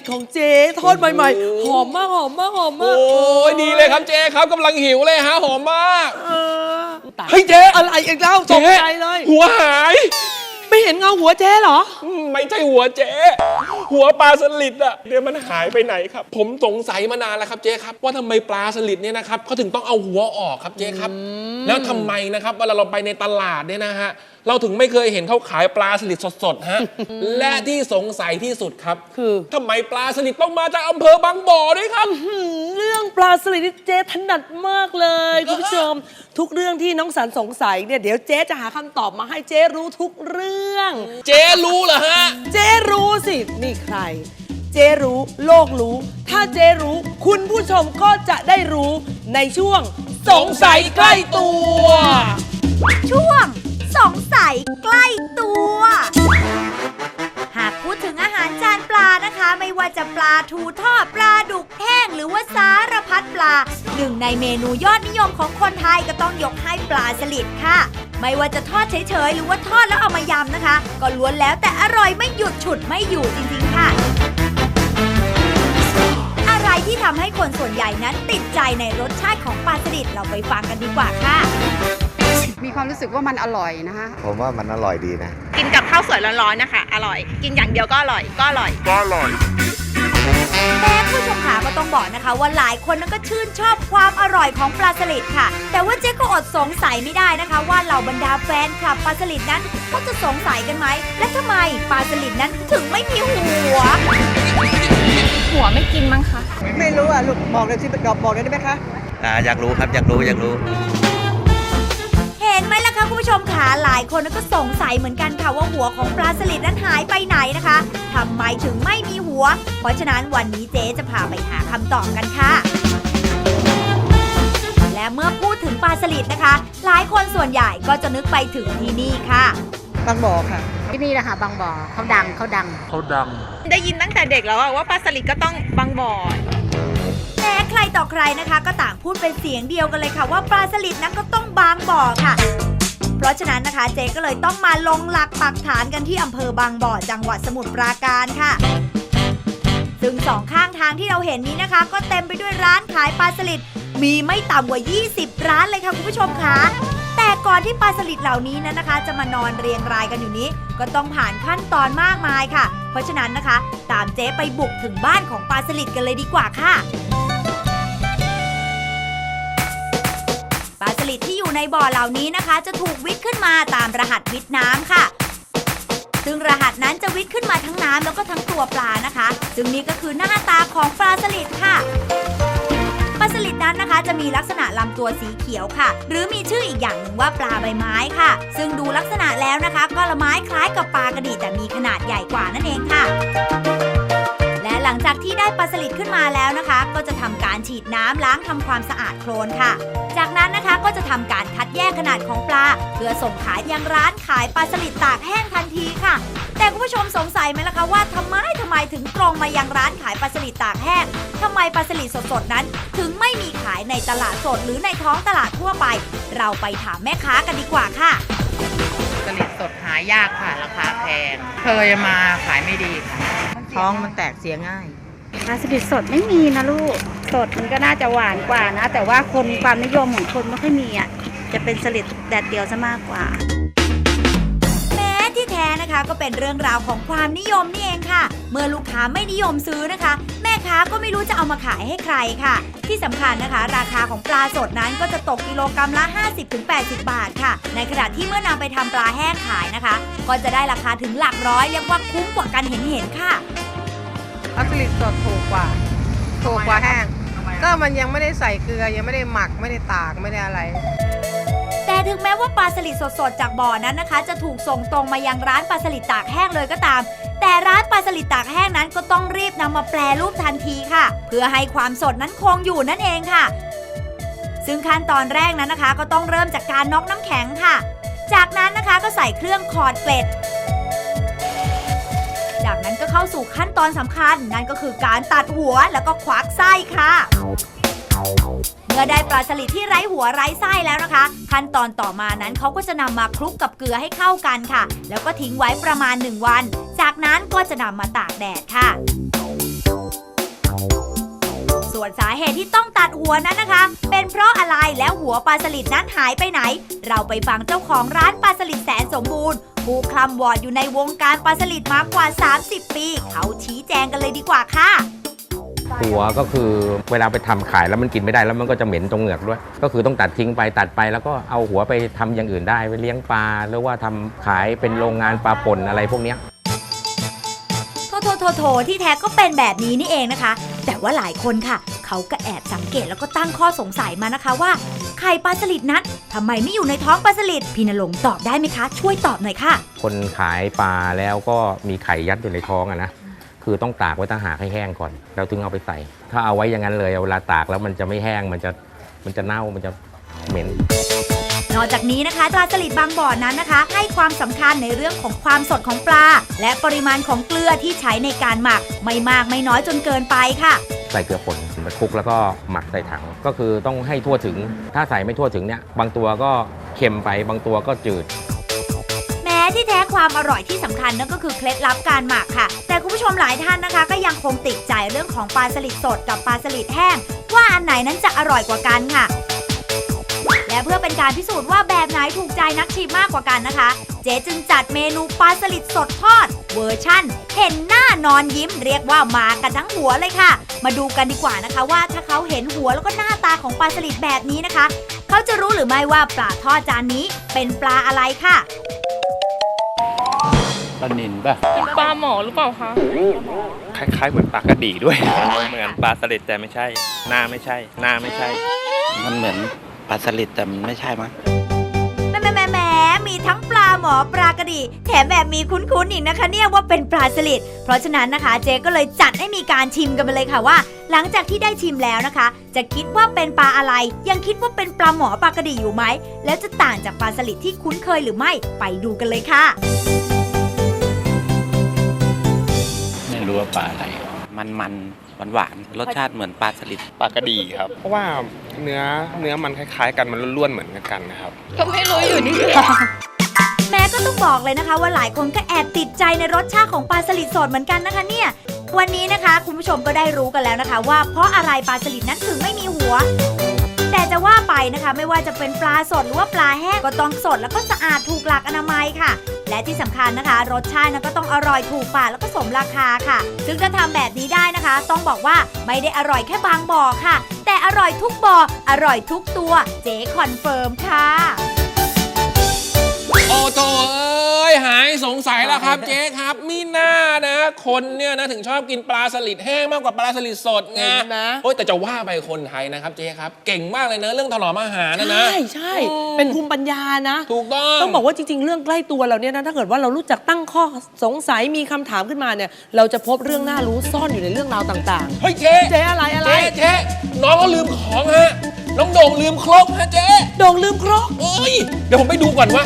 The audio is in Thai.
ดของเจ๊ทอดใหม่ๆหอมมากหอมมากหอมโอ้มากยดีเลยครับเจ๊ครับกำลังหิวเลยฮะหอมมากเออตายเฮ้ยเจ๊อะไรอีกแล้วตกใจเลย หัวหาย ไม่เห็นเงาหัวเจ๊เหรออืมไม่ใช่หัวเจ๊หัวปลาสลิดอะเดี๋ยวมันหายไปไหนครับ ผมสงสัยมานานแล้วครับเจ๊ครับ ว่าทำไมปลาสลิดเนี่ยนะครับเขาถึงต้องเอาหัวออกครับเจ๊ครับ แล้วทำไมนะครับเวลาเราไปในตลาดเนี่ยนะฮะเราถึงไม่เคยเห็นเขาขายปลาสลิดสดๆฮะและที่สงสัยที่สุดครับคือทำไมปลาสลิดต้องมาจากอำเภอบางบ่อด้วยครับหืมเรื่องปลาสลิดนี่เจ๊ถนัดมากเลยคุณผู้ชม ทุกเรื่องที่น้องสันสงสัยเนี่ยเดี๋ยวเจ๊จะหาคำตอบมาให้เจ๊รู้ทุกเรื่อง เจ๊รู้เหรอฮะ เจ๊รู้สินี่ใคร เจ๊รู้โลกรู้ ถ้าเจ๊รู้ คุณผู้ชมก็จะได้รู้ในช่วง สงสัยใกล้ตัว ช่วงส งสัยใกล้ตัว หากพูดถึงอาหารจานปลานะคะ ไม่ว่าจะปลาทูทอดปลาดุกแห้งหรือว่าสารพัดปลา หนึ่งในเมนูยอดนิยมของคนไทยก็ต้องยกให้ปลาสลิดค่ะ ไม่ว่าจะทอดเฉยๆ หรือว่าทอดแล้วเอามายำนะคะ ก็ล้วนแล้วแต่อร่อยไม่หยุดฉุดไม่อยู่จริงๆค่ะอะไรที่ทำให้คนส่วนใหญ่นั้นติดใจในรสชาติของปลาสลิดเราไปฟังกันดีกว่าค่ะ มีความรู้สึกว่ามันอร่อยนะคะ ผมว่ามันอร่อยดีนะ กินกับข้าวสวยร้อนๆนะคะ อร่อย กินอย่างเดียวก็อร่อย ก็อร่อยแม้ผู้ชมขาก็ต้องบอกนะคะว่าหลายคนนั้นก็ชื่นชอบความอร่อยของปลาสลิดค่ะ แต่ว่าเจ๊ก็อดสงสัยไม่ได้นะคะ ว่าเหล่าบรรดาแฟนคลับปลาสลิดนั้นก็จะสงสัยกันไหม และทำไมปลาสลิดนั้นถึงไม่มีหัว หัวไม่กินมั้งคะ ไม่รู้อะลูกบอกเลยสิบอกบอกเลยได้ไหมคะอ่าอยากรู้ครับอยากรู้อยากรู้เห็ นไหมล่ะคะคุณผู้ชมขาหลายคนก็สงสัยเหมือนกันค่ะว่าหัวของปลาสลิดนั้นหายไปไหนนะคะทำไมถึงไม่มีหัว เพราะฉะนั้นวันนี้เจ๊จะพาไปหาคำตอบกันค่ะและเมื่อพูดถึงปลาสลิดนะคะ หลายคนส่วนใหญ่ก็จะนึกไปถึงที่นี่ค่ะ บางบ่อค่ะ ที่นี่แหละค่ะบางบ่อเขาดังเขาดังได้ยินตั้งแต่เด็กแล้วอะว่าปลาสลิดก็ต้องบางบ่อแม้ ใครต่อใครนะคะ ก็ต่างพูดเป็นเสียงเดียวกันเลยค่ะ ว่าปลาสลิดนั้นก็ต้องบางบ่อค่ะ เพราะฉะนั้นนะคะเจ๊ก็เลยต้องมาลงหลักปักฐานกันที่อำเภอบางบ่อจังหวัดสมุทรปราการค่ะซึ่งสองข้างทางที่เราเห็นนี้นะคะ ก็เต็มไปด้วยร้านขายปลาสลิดมีไม่ต่ำกว่า 20 ร้านเลยค่ะคุณผู้ชมคะแต่ก่อนที่ปลาสลิดเหล่านี้นั้นนะคะ จะมานอนเรียงรายกันอยู่นี้ ก็ต้องผ่านขั้นตอนมากมายค่ะ เพราะฉะนั้นนะคะ ตามเจ๊ไปบุกถึงบ้านของปลาสลิดกันเลยดีกว่าค่ะ อยู่ในบ่อเหล่านี้นะคะ จะถูกวิทย์ขึ้นมาตามรหัสวิทย์น้ำค่ะ ซึ่งรหัสนั้นจะวิทย์ขึ้นมาทั้งน้ำแล้วก็ทั้งตัวปลานะคะ ซึ่งนี่ก็คือหน้าตาของปลาสลิดค่ะปลาสลิดนั้นนะคะ จะมีลักษณะลำตัวสีเขียวค่ะ หรือมีชื่ออีกอย่างหนึ่งว่าปลาใบไม้ค่ะ ซึ่งดูลักษณะแล้วนะคะ ก็ละไม้คล้ายกับปลากระดีแต่มีขนาดใหญ่กว่านั่นเองค่ะ ละหลังจากที่ได้ปลาสลิดขึ้นมาแล้วนะคะ ก็จะทำการฉีดน้ำล้างทำความสะอาดโคลนค่ะ จากนั้นนะคะก็จะทำการคัดแยกขนาดของปลา เพื่อส่งขายยังร้านขายปลาสลิดตากแห้งทันทีค่ะ แต่คุณผู้ชมสงสัยไหมล่ะคะว่าทำไมทำไมถึงตรงมายังร้านขายปลาสลิดตากแห้งทำไมปลาสลิดสดๆนั้น ถึงไม่มีขายในตลาดสดหรือในท้องตลาดทั่วไป เราไปถามแม่ค้ากันดีกว่าค่ะสลิดสดหายากค่ะราคาแพงเคยมาขายไม่ดีค่ะ ท้องมันแตกเสียง่ายปลาสลิดสดไม่มีนะลูก สดมันก็น่าจะหวานกว่านะ แต่ว่าคนความนิยมของคนไม่ค่อยมีอะ จะเป็นสลิดแดดเดียวซะมากกว่าแม้ที่แท้ นะคะก็เป็นเรื่องราวของความนิยมนี่เองค่ะ เมื่อลูกค้าไม่นิยมซื้อนะคะ แม่ค้าก็ไม่รู้จะเอามาขายให้ใครค่ะ ที่สำคัญนะคะ ราคาของปลาสดนั้นก็จะตกกิโลกรัมละ 50-80 บาทค่ะ ในขณะที่เมื่อนำไปทำปลาแห้งขายนะคะ ก็จะได้ราคาถึงหลักร้อยเรียกว่าคุ้มกว่ากันเห็นๆค่ะปลาสลิดสดถูกกว่าถูกกว่าแห้งก็มันยังไม่ได้ใส่เกลือยังไม่ได้หมักไม่ได้ตากไม่ได้อะไรแต่ ถึงแม้ว่าปลาสลิดสดๆจากบ่อนั้นนะคะ จะถูกส่งตรงมายังร้านปลาสลิดตากแห้งเลยก็ตาม แต่ร้านปลาสลิดตากแห้งนั้นก็ต้องรีบนำมาแปรรูปทันทีค่ะ เพื่อให้ความสดนั้นคงอยู่นั่นเองค่ะ ซึ่งขั้นตอนแรกนั้นนะคะ ก็ต้องเริ่มจากการน็อกน้ำแข็งค่ะ จากนั้นนะคะก็ใส่เครื่องขอดเกล็ดจากนั้นก็เข้าสู่ขั้นตอนสำคัญ นั่นก็คือการตัดหัวแล้วก็ควักไส้ค่ะ เมื่อได้ปลาสลิดที่ไร้หัวไร้ไส้แล้วนะคะ ขั้นตอนต่อมานั้นเขาก็จะนำมาคลุกกับเกลือให้เข้ากันค่ะ แล้วก็ทิ้งไว้ประมาณ 1 วัน จากนั้นก็จะนำมาตากแดดค่ะ ส่วนสาเหตุที่ต้องตัดหัวนั้นนะคะ เป็นเพราะอะไรแล้วหัวปลาสลิดนั้นหายไปไหน เราไปฟังเจ้าของร้านปลาสลิดแสนสมบูรณ์ผู้คลำวอดอยู่ในวงการปลาสลิดมากกว่า 30 ปี เขาชี้แจงกันเลยดีกว่าค่ะ หัวก็คือเวลาไปทำขายแล้วมันกินไม่ได้แล้วมันก็จะเหม็นตรงเหงือกด้วย ก็คือต้องตัดทิ้งไปตัดไปแล้วก็เอาหัวไปทำอย่างอื่นได้ไปเลี้ยงปลาหรือว่าทำขายเป็นโรงงานปลาป่นอะไรพวกเนี้ยโทโทโทโทที่แท้ก็เป็นแบบนี้นี่เองนะคะ แต่ว่าหลายคนค่ะ เขาก็แอบสังเกตแล้วก็ตั้งข้อสงสัยมานะคะว่าไข่ปลาสลิดนั้นทำไมไม่อยู่ในท้องปลาสลิดพี่นรงค์ตอบได้ไหมคะ ช่วยตอบหน่อยค่ะ คนขายปลาแล้วก็มีไข่ยัดอยู่ในท้องอะนะ คือต้องตากไว้ต่างหากให้แห้งก่อน แล้วถึงเอาไปใส่ ถ้าเอาไว้อย่างนั้นเลยเวลาตากแล้วมันจะไม่แห้งมันจะมันจะเน่ามันจะเหม็น นอกจากนี้นะคะปลาสลิดบางบ่อนั้นนะคะ ให้ความสำคัญในเรื่องของความสดของปลา และปริมาณของเกลือที่ใช้ในการหมัก ไม่มากไม่น้อยจนเกินไปค่ะ ใส่เกลือป่นมาคลุกแล้วก็หมักใส่ถังก็คือต้องให้ทั่วถึง ถ้าใส่ไม่ทั่วถึงเนี่ยบางตัวก็เค็มไปบางตัวก็จืดแม้ ที่แท้ความอร่อยที่สำคัญนั่นก็คือเคล็ดลับการหมักค่ะ แต่คุณผู้ชมหลายท่านนะคะ ก็ยังคงติดใจเรื่องของปลาสลิดสดกับปลาสลิดแห้ง ว่าอันไหนนั้นจะอร่อยกว่ากันค่ะ และเพื่อเป็นการพิสูจน์ว่าแบบไหนถูกใจนักชิมมากกว่ากันนะคะ เจ๊จึงจัดเมนูปลาสลิดสดทอด เวอร์ชั่น เห็นหน้านอนยิ้มเรียกว่ามากันทั้งหัวเลยค่ะ มาดูกันดีกว่านะคะว่าถ้าเขาเห็นหัวแล้วก็หน้าตาของปลาสลิดแบบนี้นะคะ เขาจะรู้หรือไม่ว่าปลาทอดจานนี้เป็นปลาอะไรค่ะ ปลานินป่ะปลาหมอหรือเปล่าคะ คล้ายๆเหมือนปลากระดีด้วย เหมือนปลาสลิดแต่ไม่ใช่ หน้าไม่ใช่ หน้าไม่ใช่ มันเหมือนปลาสลิดแต่มันไม่ใช่มั้งแหม่แหม่แหม่แหม่มีทั้งปลาหมอปลากระดีแถมแบบมีคุ้นๆอีกนะคะ เนี่ยว่าเป็นปลาสลิดเพราะฉะนั้นนะคะเจ๊ก็เลยจัดให้มีการชิมกันไปเลยค่ะว่า หลังจากที่ได้ชิมแล้วนะคะ จะคิดว่าเป็นปลาอะไร ยังคิดว่าเป็นปลาหมอปลากระดีอยู่ไหมแล้วจะต่างจากปลาสลิดที่คุ้นเคยหรือไม่ไปดูกันเลยค่ะ รู้ว่าปลาอะไร มันมันหวานหวานๆรสชาติเหมือนปลาสลิดปลากระดีครับ เพราะว่าเนื้อเนื้อมันคล้ายๆ กันมันล้วนๆเหมือนกันนะครับก็ไม่รู้อยู่ดีแม้ก็ต้องบอกเลยนะคะ ว่าหลายคนก็แอบติดใจในรสชาติของปลาสลิดสดเหมือนกันนะคะเนี่ยวันนี้นะคะคุณผู้ชมก็ได้รู้กันแล้วนะคะ ว่าเพราะอะไรปลาสลิดนั้นถึงไม่มีหัว แต่จะว่าไปนะคะ ไม่ว่าจะเป็นปลาสดหรือว่าปลาแห้งก็ต้องสดแล้วก็สะอาดถูกหลักอนามัยค่ะและ ที่สำคัญนะคะ รสชาตินั้นก็ต้องอร่อยถูกปากแล้วก็สมราคาค่ะ ซึ่งถ้าทำแบบนี้ได้นะคะ ต้องบอกว่าไม่ได้อร่อยแค่บางบ่อค่ะ แต่อร่อยทุกบ่ออร่อยทุกตัว เจ๊คอนเฟิร์มค่ะ โอ้โถเอ้ยหายสงสัยแล้วครับเจ๊ครับมีหน้านะ คนเนี่ยนะถึงชอบกินปลาสลิดแห้งมากกว่าปลาสลิดสดไงเห็นไหม โอ้ยแต่จะว่าไปคนไทยนะครับเจ๊ครับ เก่งมากเลยนะเรื่องถนอมอาหารนะนะ ใช่ใช่เป็นภูมิปัญญานะ ถูกต้อง ต้องบอกว่าจริง ๆ เรื่องใกล้ตัวเราเนี่ยนะถ้าเกิดว่าเรารู้จักตั้งข้อสงสัยมีคำถามขึ้นมาเนี่ย เราจะพบเรื่องน่ารู้ซ่อนอยู่ในเรื่องราวต่าง เฮ้ยเจ๊ๆเจ๊อะไรอะไร เจ๊เจ๊น้องก็ลืมของฮะ น้องโด่งลืมครกฮะเจ๊โด่งลืมครกเอ้ยเดี๋ยวผมไปดูก่อนว่า